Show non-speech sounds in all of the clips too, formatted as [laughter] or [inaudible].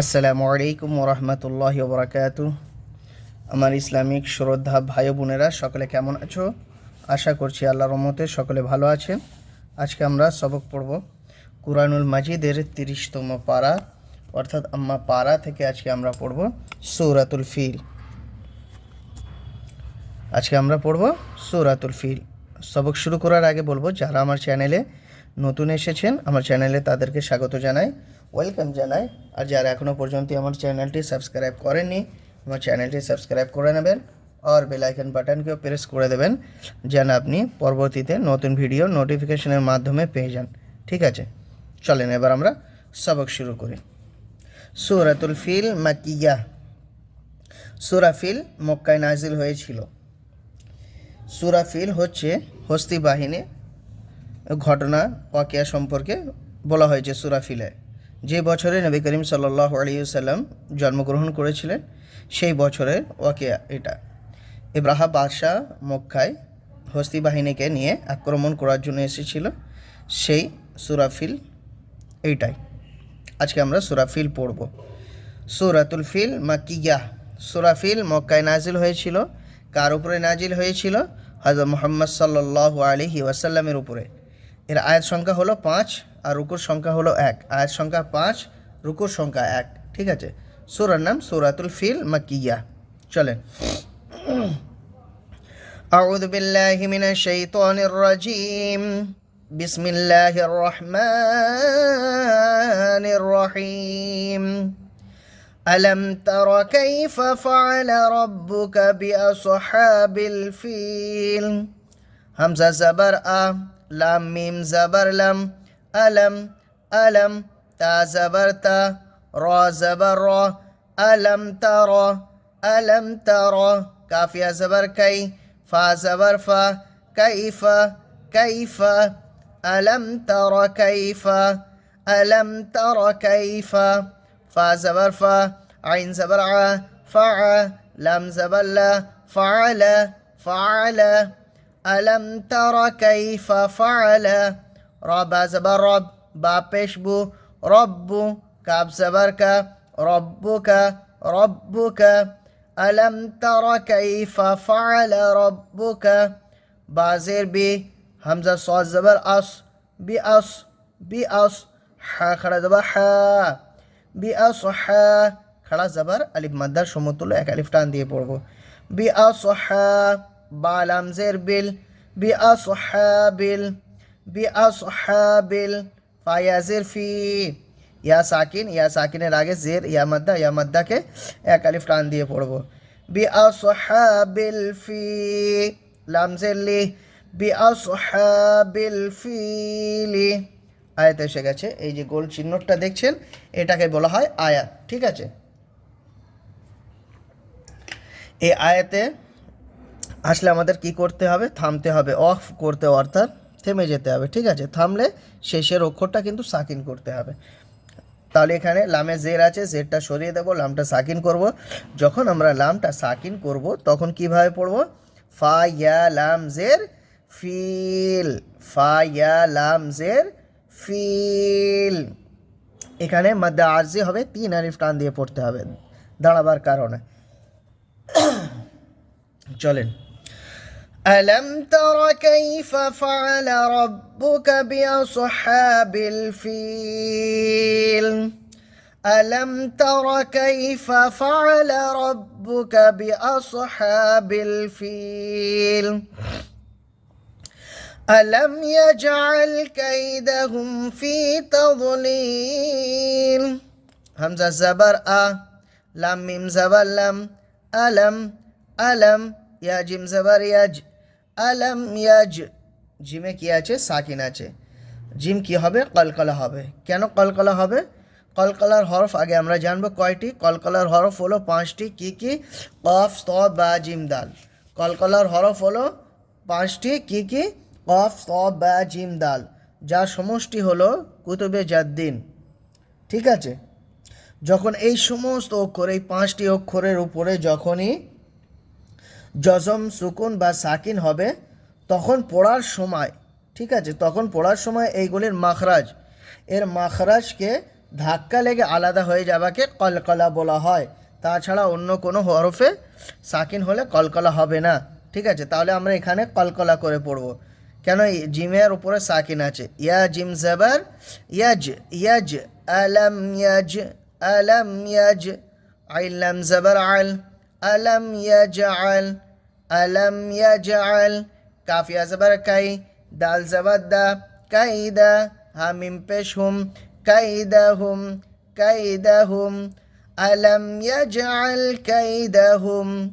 আসসালামু আলাইকুম ওরহমতুল্লাহ বরাকাত আমার ইসলামিক শ্রদ্ধা ভাই বোনেরা, সকলে কেমন আছো? আশা করছি আল্লাহর রহমতে সকলে ভালো আছেন। আজকে আমরা সবক পড়ব কুরআনুল মাজিদের তিরিশতম পারা, অর্থাৎ আম্মা পারা থেকে আজকে আমরা পড়ব সৌরাতুল ফিল। আজকে আমরা পড়ব সৌরাতুল ফিল। সবক শুরু করার আগে বলব, যারা আমার চ্যানেলে নতুন এসেছেন, আমার চ্যানেলে তাদেরকে স্বাগত জানাই। ওয়েলকাম জানাই। আর যারা এখনও পর্যন্ত আমার চ্যানেলটি সাবস্ক্রাইব করেননি, আমার চ্যানেলটি সাবস্ক্রাইব করে নেবেন আর বেল আইকন বাটনকেও প্রেস করে দেবেন যেন আপনি পরবর্তীতে নতুন ভিডিও নোটিফিকেশনের মাধ্যমে পেয়ে যান। ঠিক আছে? চলেন এবার আমরা সবক শুরু করি। সুরাতুল ফিল মাকিয়া। সুরাফিল মক্কায় নাজিল হয়েছিল। সুরাফিল হচ্ছে হস্তি বাহিনী ঘটনা, ওয়াকিয়া সম্পর্কে বলা হয়েছে সুরাফিলে যে বছরে নবী করিম সাল্লাহ আলিয়াল্লাম জন্মগ্রহণ করেছিলেন, সেই বছরের ওয়াকিয়া এটা। ইব্রাহা বাদশাহ মক্কায় হস্তি বাহিনীকে নিয়ে আক্রমণ করার জন্য এসেছিল, সেই সুরাফিল এইটাই। আজকে আমরা সুরাফিল পড়ব। সুরাতুল ফিল মাকিয়া সুরাফিল মক্কায় নাজিল হয়েছিল, কার উপরে নাজিল হয়েছিল? হজরত মোহাম্মদ সাল্লাহ আলহি ওয়াসাল্লামের উপরে। এর আয়াত সংখ্যা হলো পাঁচ আর রুকুর সংখ্যা হলো এক আয়াত সংখ্যা পাঁচ রুকুর সংখ্যা এক ঠিক আছে সুরার নাম সুরাতুল ফিল মাকিয়া চলেন أعوذ بالله من الشيطان الرجيم بسم الله الرحمن الرحيم ألم تر كيف فعل ربك بأصحاب الفيل همزة زبر أ لام ميم زبر لم ألم ألم تا زبر تا را زبر را ألم ترى ألم ترى كافية زبر كي فا زبر فا كيف كيف ألم تر كيف ألم تر كيف فا زبر فا عين زبر ع فع لم زبر لا فعل فعل আলম তর কাইফা ফাআল রব আজবার রব বা পেশবু রব্বু কাব সাবার কা রব্বুকা রব্বুকা আলম তর কাইফা ফাআল রব্বুকা বাজের বি হামজা সজ জবর আস বি আস বি আস হা খড়া জবর হা বি আস হা খড়া জবর আলিফ মাদার সমতুল্য এক আলিফ টান দিয়ে পড়ব. বি আস হা বালাম জের বিল বিআসহা বিল বিআসহা বিল ফায়াজের ফি। ইয়া সাকিন, ইয়া সাকিনের আগে জের, ইয়া মাদ্দা, ইয়া মাদ্দাকে এক আলিফ টান দিয়ে পড়ব। বিআসহা বিল ফি লাম জের লি বিআসহা বিল ফিলি আয়াত এসে গেছে, এই যে গোল চিহ্নটা দেখছেন, এটাকে বলা হয় আয়াত, ঠিক আছে? এই আয়াতে আসলে আমাদের কি করতে হবে? থামতে হবে। অফ করতে অর্থাৎ থেমে যেতে হবে। ঠিক আছে? থামলে শেষের অক্ষরটা কিন্তু সাকিন করতে হবে। তাহলে এখানে লামে জের আছে, জেরটা সরিয়ে দেবো, লামটা সাকিন করব। যখন আমরা লামটা সাকিন করব, তখন কীভাবে পড়ব? ফা, ইয়া, লাম, জের, ফিল। ফা, ইয়া, লাম, জের, ফিল। এখানে মাদ্দা আরজি হবে, তিন আলিফ টান দিয়ে পড়তে হবে। দাঁড়াবার কারণে। চলেন। ألم تر كيف فعل ربك بأصحاب الفيل؟ ألم تر كيف فعل ربك بأصحاب الفيل؟ ألم يجعل كيدهم في تضليل؟ همزة زبر أ لام ميم زبر لم ألم. ألم. يا جيم زبر يج আলম ইয়াজ, জিমে কি আছে? সাকিন আছে। জিম কি হবে? কলকলা হবে। কেন কলকলা হবে? কলকলার হরফ আগে আমরা জানব কয়টি? কলকলার হরফ হলো পাঁচটি। কি কি? কফ স বা, জিম, দাল। কলকলার হরফ হলো পাঁচটি। কি কি? কফ স বা, জিম, দাল। যার সমষ্টি হলো কুতুবে জাদ্দিন। ঠিক আছে? যখন এই সমস্ত অক্ষর, এই পাঁচটি অক্ষরের উপরে যখনই জজম সুকুন বা সাকিন হবে, তখন পড়ার সময়, ঠিক আছে, তখন পড়ার সময় এইগুলির মাখরাজ। এর মাখরাজকে ধাক্কা লেগে আলাদা হয়ে যাওয়াকে কলকলা বলা হয়। তাছাড়া অন্য কোনো হরফে সাকিন হলে কলকলা হবে না। ঠিক আছে, তাহলে আমরা এখানে কলকলা করে পড়ব। কেন জিমের উপরে সাকিন আছে? ইয়া জিম জাবার, ইয়াজ ইয়াজ, আলম ইয়াজ আলম, ইয়াজ আইলাম জাবার আল। ألم يجعل ألم يجعل كافية زبر كي دال زبدة كيدا هميم بشهم كيدهم كيدهم. ألم يجعل كيدهم؟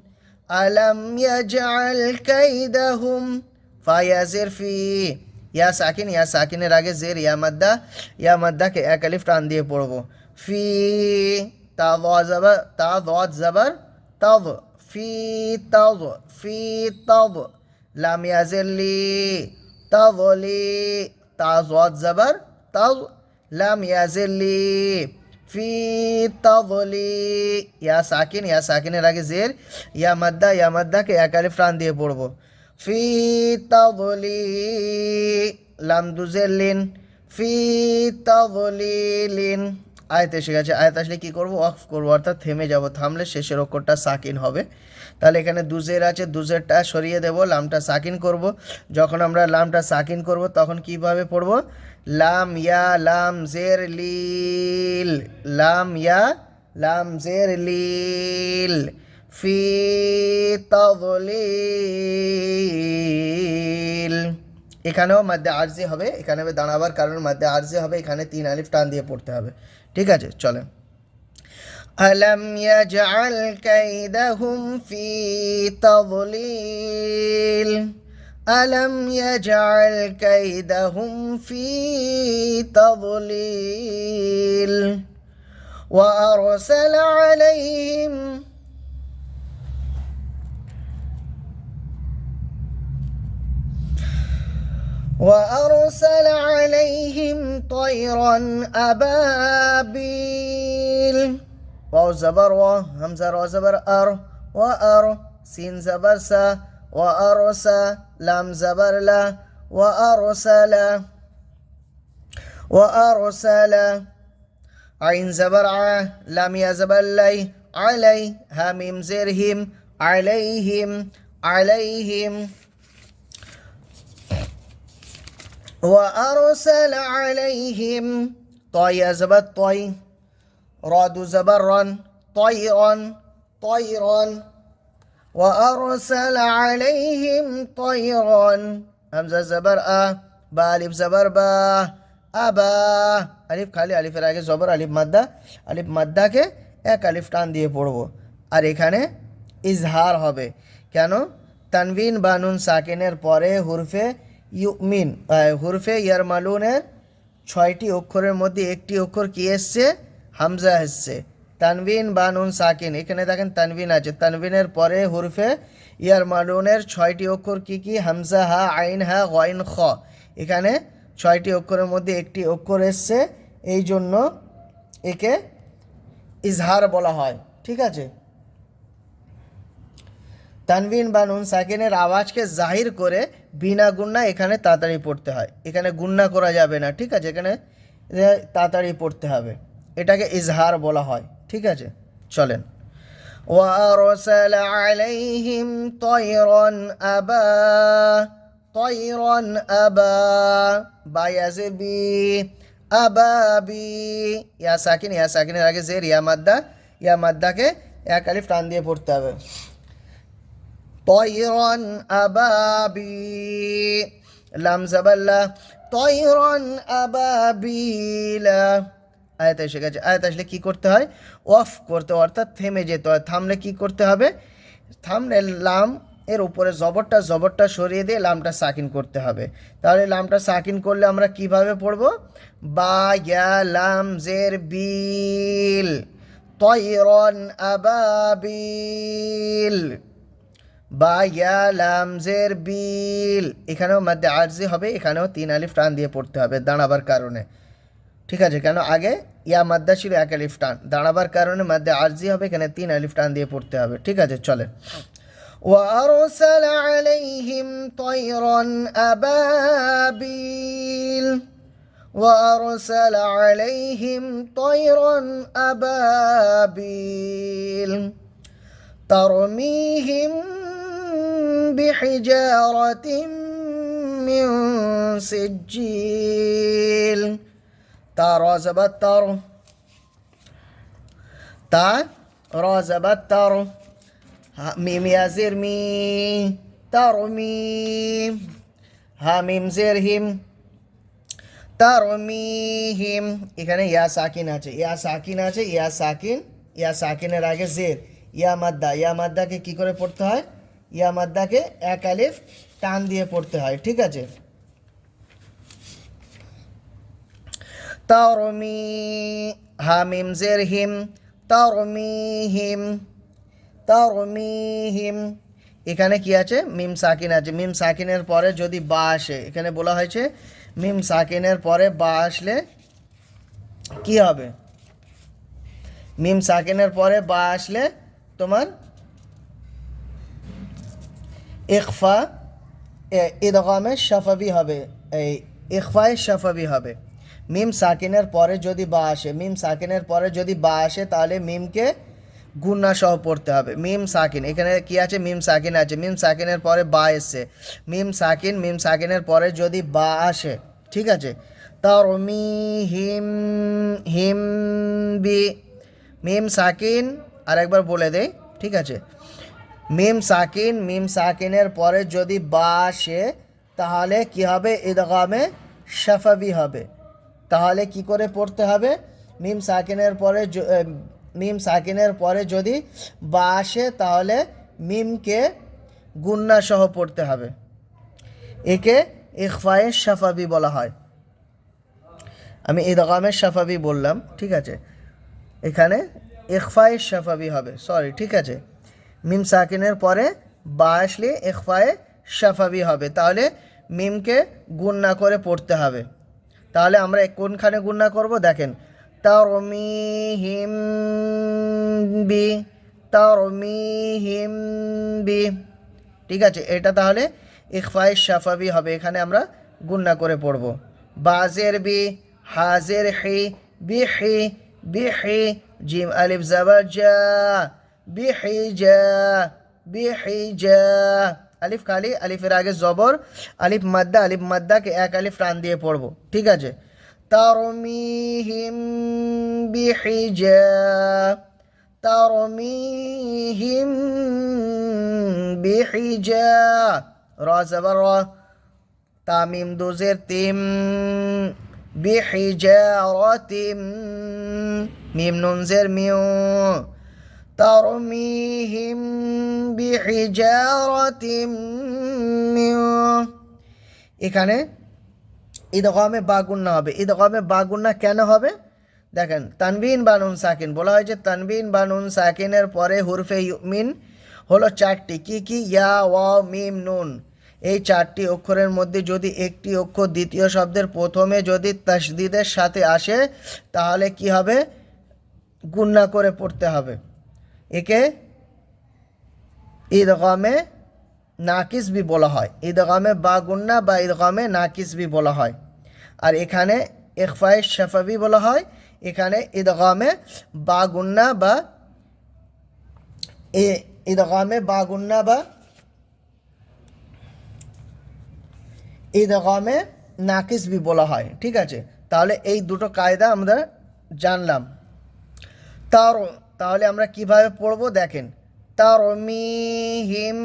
ألم يجعل كيدهم؟ فيا زر في يا ساكن يا ساكن راجع زير يا مدة يا مدة كأكلف تانديه بوربو في تا ضاد زبر تا ضاد زبر তাব ফি তাব ফি তাব লাম ইয়াজের লি তাবলি তা জাবার তাব লাম ইয়াজের ফি তাবলি ইয়া সাকিন ইয়া সাকিনের আগে জের ইয়া মাদ্দা ইয়া মাদ্দাকে এক আলিফ দিয়ে পড়ব। ফি তাবলি লাম দুজের লিন ফি তাবলিলিন আয়তে এসে গেছে, আয়ত আসলে কী করব? অফ করব, অর্থাৎ থেমে যাব। থামলে শেষের অক্ষরটা সাকিন হবে। তাহলে এখানে দুজের আছে, দুজেরটা সরিয়ে দেব, লামটা সাকিন করব। যখন আমরা লামটা সাকিন করব, তখন কীভাবে পড়ব? লাম ইয়া, লাম জের লিল, লাম ইয়া, লাম জের লিল, ফি তদলিল। এখানেও মাধ্যে আরজি হবে এখানে হবে দাঁড়াবার কারণে মাধ্যে আরজি হবে এখানে তিন আলিফ টান দিয়ে পড়তে হবে ঠিক আছে চলেন ألم يجعل كيدهم في تضليل ألم يجعل كيدهم في تضليل وأرسل عليهم وأرسل عليهم طيرا أبابيل. واو زبر و همزة رو زبر أر وأر سين زبر سا وأرسى لام زبر لا وأرسل وأرسل عين زبر ع لام يا زبر لي علي هميم زرهم عليهم عليهم. وأرسل عليهم طي زبر طي راد زبرا طيرا طيرا وأرسل عليهم طيرا همزة زبر أ با ألف زبر با أبا আলিফ খালি আলিফের আগে জবর আলিফ মাদ্দা আলিফ মাদ্দাকে এক আলিফ টান দিয়ে পড়বো আর এখানে ইজহার হবে কেন তানবিন বানুন সাকিনের পরে হুরফে ইউমিন হুরফে ইয়ারমালুনের ছয়টি অক্ষরের মধ্যে একটি অক্ষর কি এসছে? হামজা এসছে। তানবিন বা নুন, সাকিন। এখানে দেখেন তানবিন আছে। তানবিনের পরে হুরফে ইয়ার মালুনের ছয়টি অক্ষর কি কি? হামজা, হা, আইন, হা, গয়ন, খ। এখানে ছয়টি অক্ষরের মধ্যে একটি অক্ষর এসছে। এই জন্য একে ইজহার বলা হয়। ঠিক আছে? তানবিন বা নুন সাকিনের আওয়াজকে জাহির করে বিনা গুন্না এখানে তাড়াতাড়ি পড়তে হয় এখানে গুন্না করা যাবে না ঠিক আছে এখানে তাড়াতাড়ি পড়তে হবে এটাকে ইজহার বলা হয় ঠিক আছে চলেন وأرسل عليهم طيرا أبا طيرا أبا বায়াজবি আবাবি ইয়া সাকিন ইয়া সাকিনের আগে জের ইয়া মাদ্দা ইয়া মাদ্দাকে এক আলিফ টান দিয়ে পড়তে হবে তৈরন আবাবি লামজাবাল্লা তৈরন আবাবিলা আয়াত এসে গেছে। আয়াত আসলে কী করতে হয়? অফ করতে অর্থাৎ থেমে যেতে হয়। থামলে কী করতে হবে? থামলে লাম, এর উপরে জবরটা জবরটা সরিয়ে দিয়ে লামটা সাকিন করতে হবে। তাহলে লামটা সাকিন করলে আমরা কীভাবে পড়ব? বা, ইয়া, লাম, জের, বিল। তয়রন আবাবিল। বা ইয়া লাম জের বিল এখানেও মধ্যে আরজি হবে এখানেও তিন আলিফ টান দিয়ে পড়তে হবে দাঁড়াবার কারণে ঠিক আছে কেন আগে ইয়া মাদ্দা ছিল এক আলিফ টান দাঁড়াবার কারণে মাদ্দা আরজি হবে এখানে তিন আলিফ টান দিয়ে পড়তে হবে ঠিক আছে চলে وأرسل عليهم طيرا أبابيل وأرسل عليهم طيرا أبابيل ترميهم بحجارة من سجيل ترى زبتر تا را زبتر মিম ইয়াজির মি তারমি হা মিম জের হিম তারমিহিম এখানে ইয়া সাকিন আছে ইয়া সাকিন আছে ইয়া সাকিন ইয়া সাকিনের আগে জের ইয়া মাদ্দা ইয়া মাদ্দাকে কি করে পড়তে হয় ইয়া মাদ্দাকে এক আলিফ টান দিয়ে পড়তে হয়, ঠিক আছে? তারমি হা মিম জের হিম তারমিহিম তারমিহিম এখানে কি আছে? মিম সাকিন আছে। মিম সাকিনের পরে যদি বা আসে, এখানে বলা হয়েছে মিম সাকিনের পরে বা আসলে কি হবে? মিম সাকিনের পরে বা আসলে তোমার ইকফা ইদগামে সাফাবি হবে এই ইকফায় সাফাবি হবে। মিম সাকিনের পরে যদি বা আসে, মিম সাকিনের পরে যদি বা আসে, তাহলে মিমকে গুন্না সহ পড়তে হবে। মিম সাকিন, এখানে কি আছে? মিম সাকিন আছে। মিম সাকিনের পরে বা এসছে। মিম সাকিন, মিম সাকিনের পরে যদি বা আসে, ঠিক আছে? তার মি হিম হিম বি, মিম সাকিন, আরেকবার বলে দেই, ঠিক আছে? মিম সাকিন, মিম সাকিনের পরে যদি বা আসে তাহলে কি হবে? ইদগামে শাফাবি হবে। তাহলে কি করে পড়তে হবে? মিম সাকিনের পরে মিম সাকিনের পরে যদি বা আসে তাহলে মিমকে গুন্না সহ পড়তে হবে। একে ইকফায়ে শাফাবি বলা হয়। আমি ইদগামের শাফাবি বললাম, ঠিক আছে? এখানে ইকফায়ে শাফাবি হবে, সরি, ঠিক আছে? মিম সাকিনের পরে বা আসলে ইকফায়ে শাফাবি হবে। তাহলে মিমকে গুণ গুন্না করে পড়তে হবে। তাহলে আমরা কোনখানে গুণ না করব? দেখেন, তারমিহিম বি তারমিহিম বি। ঠিক আছে, এটা তাহলে ইকফায়ে শাফাবি হবে। এখানে আমরা গুন্না করে পড়ব। বাজের বি, হাজের হি বি হি বি হি জিম আলিফ জাবার জা বি হি জা বি আলিফ খালি, আলিফের আগে জবর, আলিফ মাদ্দা, আলিফ মাদ্দাকে এক আলিফ টান দিয়ে পড়ব, ঠিক আছে? তারমিহিম বিহিজা তারমিহিম বিহিজা। র জবর, র। তামিম দুজের তিম বিহিজারাতিম মিম নুনজের মিউ। ترميهم بحجارة من এখানে ঈদগামে বাগুন্না হবে ঈদগামে বাগুন্না কেন হবে দেখেন তানবিন বানুন সাকিন বলা হয়েছে তানবিন বানুন সাকিনের পরে হুরফে মিন হলো চারটি কি কি ইয়া ওয়া মিম নুন এই চারটি অক্ষরের মধ্যে যদি একটি অক্ষর দ্বিতীয় শব্দের প্রথমে যদি তাসদিদের সাথে আসে তাহলে কি হবে গুন্না করে পড়তে হবে একে ঈদগামে নাকিস বি বলা হয়। ঈদগামে বা গুন্না বা ঈদগামে নাকিস বি বলা হয়। আর এখানে ইকফায়ে শাফাবি বলা হয়। এখানে ঈদগামে বা গুন্না বা ঈদগামে বা গুন্না বা ঈদগামে নাকিস বি বলা হয়। ঠিক আছে? তাহলে এই দুটো কায়দা আমরা জানলাম। তার তাহলে আমরা কীভাবে পড়ব? দেখেন, তারমিহিম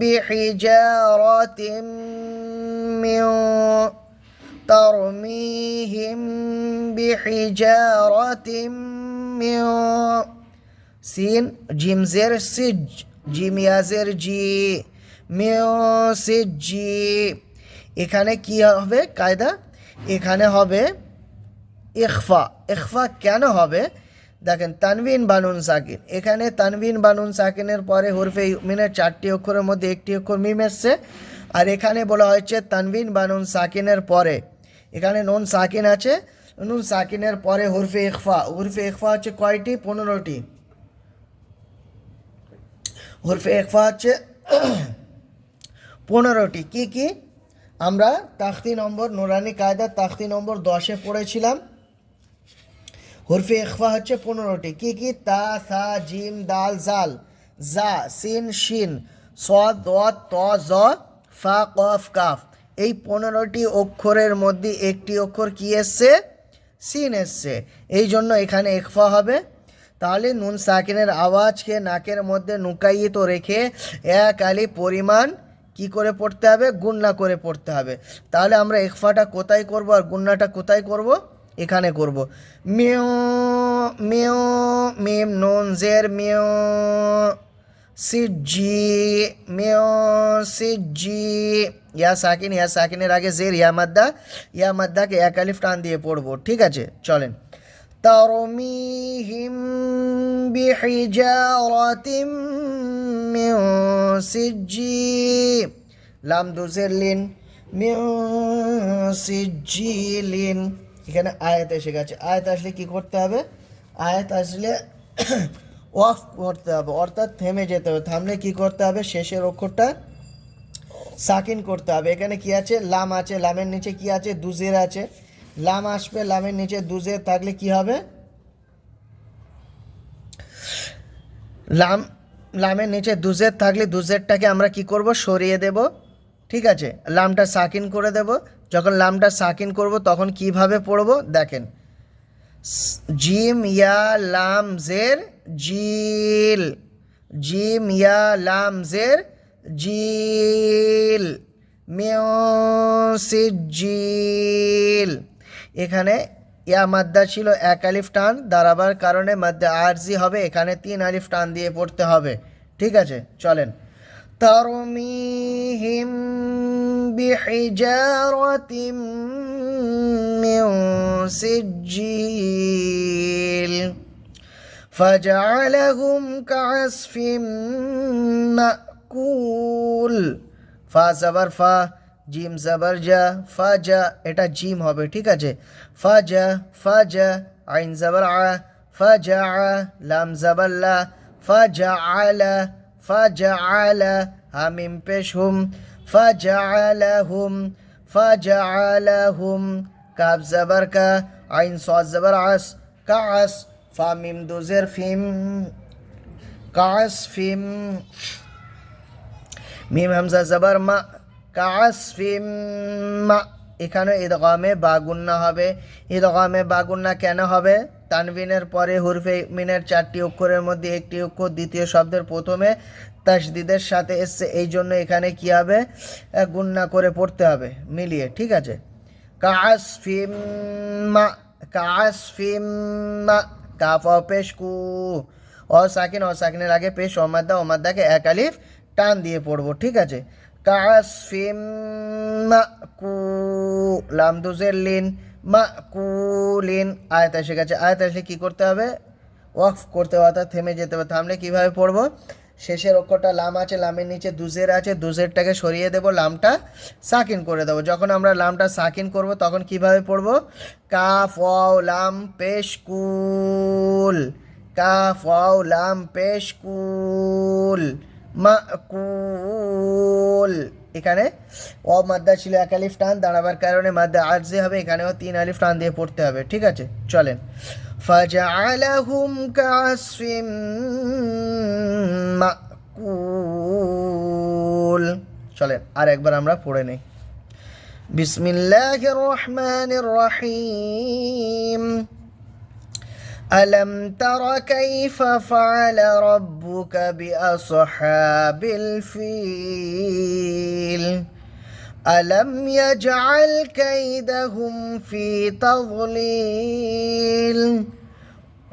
বিহিজারাতিম মিন তারমিহিম বিহিজারাতিম মিন সিন জিম জের সিজ জিম ইয়াজের জি মিও সিজ জি এখানে কি হবে? কায়দা, এখানে হবে ইখফা। ইখফা কেন হবে? দেখেন, তানবিন বানুন সাকিন। এখানে তানবিন বানুন সাকিনের পরে হরফে মিনের চারটি অক্ষরের মধ্যে একটি অক্ষর মিম এসছে। আর এখানে বলা হয়েছে তানবিন বানুন সাকিনের পরে। এখানে নুন সাকিন আছে। নুন সাকিনের পরে হরফে ইখফা। হরফে ইখফা হচ্ছে কয়টি? পনেরোটি। হরফে ইখফা হচ্ছে পনেরোটি। কি কি? আমরা তাখতি নম্বর, নুরানি কায়দা তাখতি নম্বর দশে পড়েছিলাম। হরফে ইখফা হচ্ছে পনেরোটি। কি কি? তা, সা, জিম, দাল, জাল। জা, সিন, শিন। সদ ত, জ, ফা, কফ, কাফ। এই পনেরোটি অক্ষরের মধ্যে একটি অক্ষর কি এসছে? সিন এসছে। এই জন্য এখানে ইখফা হবে। তাহলে নুন সাকিনের আওয়াজকে নাকের মধ্যে নুকাইয়ে রেখে এক আলি পরিমাণ কি করে পড়তে হবে? গুন্না করে পড়তে হবে। তাহলে আমরা ইকফাটা কোথায় করব আর গুন্নাটা কোথায় করব? এখানে করব মিও মিও মিম নুন জের মিও সিজি মিও সিজি ইয়া সাকিন ইয়া সাকিনের আগে জের ইয়া মাদ্দা ইয়া মাদ্দাকে এক আলিফ টান দিয়ে পড়বো ঠিক আছে চলেন ترميهم بحجارة من سجيل লাম দুজের লিন মিন সিজিলিন এখানে আয়াত এসে গেছে। আয়াত আসলে কি করতে হবে? আয়াত আসলে [coughs] অফ করতে হবে। অর্থাৎ থেমে যেতে হবে। থামলে কি করতে হবে? শেষের অক্ষরটা সাকিন করতে হবে। এখানে কি আছে? লাম আছে। লামের নিচে কি আছে? দুজের আছে। লাম আসবে লামের নিচে দুজের। থাকলে কি হবে? লাম, লামের নিচে দুজের। থাকলে দুজেরটাকে আমরা কি করব? সরিয়ে দেব। ঠিক আছে? লামটা সাকিন করে দেব। যখন লামটা সাকিন করব, তখন কীভাবে পড়ব? দেখেন। জিম ইয়া লাম জের জিল। জিম ইয়া লাম জের জিল জিল। এখানে ইয়া মাদ্দা ছিল এক আলিফ টান, দাঁড়াবার কারণে মাদ্দা আরজি হবে। এখানে তিন আলিফ টান দিয়ে পড়তে হবে। ঠিক আছে, চলেন। তরমিহিম بحجارة من سجيل فجعلهم كعصف মাকুল ফা জাবার ফা জিম জাবার যা ফা যা এটা জিম হবে ঠিক আছে ফা যা ফা যা আইন জাবার আ ফা যা আ লাম জাবার লা ফা যা আলা ফা যা আলা হামিম পেশ হুম ফা যা আলা হুম ফা যা হুম কাব জাবার কা আইন সদ জাবার আস কা আস ফা মিম দুজের ফিম কাস ফিম মিম হামজা জবর মা কাসফিম মা এখানে ঈদগামে বাগুন্না হবে। ঈদগামে বাগুন্না কেন হবে? তানবিনের পরে হুরফে মিনের চারটি অক্ষরের মধ্যে একটি অক্ষর দ্বিতীয় শব্দের প্রথমে তাসদিদের সাথে এসছে, এই জন্য এখানে কি হবে? গুন্না করে পড়তে হবে, মিলিয়ে, ঠিক আছে? কাসফিম মা কাসফিম মা কাফ অ পেশ কু অ সাকিন অ সাকিনের আগে পেশ, অমাদ্দা, অমাদ্দাকে এক টান দিয়ে পড়ব, ঠিক আছে? কাসফিম মাকু লাম দুজের লিন মাকুলিন আয়াত এসে গেছে। আয়াত কী করতে হবে? ওয়াকফ করতে হবে, অর্থাৎ থেমে যেতে হবে। থামলে কীভাবে পড়ব? শেষের অক্ষরটা লাম আছে, লামের নিচে দুজের আছে, দুজেরটাকে সরিয়ে দেবো, লামটা সাকিন করে দেবো। যখন আমরা লামটা সাকিন করব, তখন কীভাবে পড়ব? কা ওয়াও, লাম, পেশ, কুল। কাফ, ওয়াও, লাম, পেশ, কুল। মাকুল এখানে অ মাদ্দা ছিল এক আলিফ টান, দাঁড়াবার কারণে মাদ্দা আর্জি হবে, এখানেও তিন আলিফ টান দিয়ে পড়তে হবে, ঠিক আছে? চলেন। ফাজআলাহুম কাসফিম মাকুল চলেন আর একবার আমরা পড়ে নেই বিসমিল্লাহির রহমানির রহিম ألم تر كيف فعل ربك بأصحاب الفيل ألم يجعل كيدهم في تضليل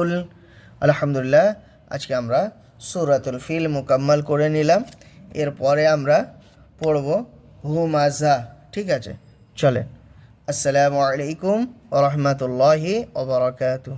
মাকুল আলহামদুলিল্লাহ, আজকে আমরা সুরাতুল ফিল মোকাম্মল করে নিলাম। এরপরে আমরা পড়ব হুমাজা ঠিক আছে? চলে আসসালামু আলাইকুম রহমতুল্লাহি ওবরাকাতুহ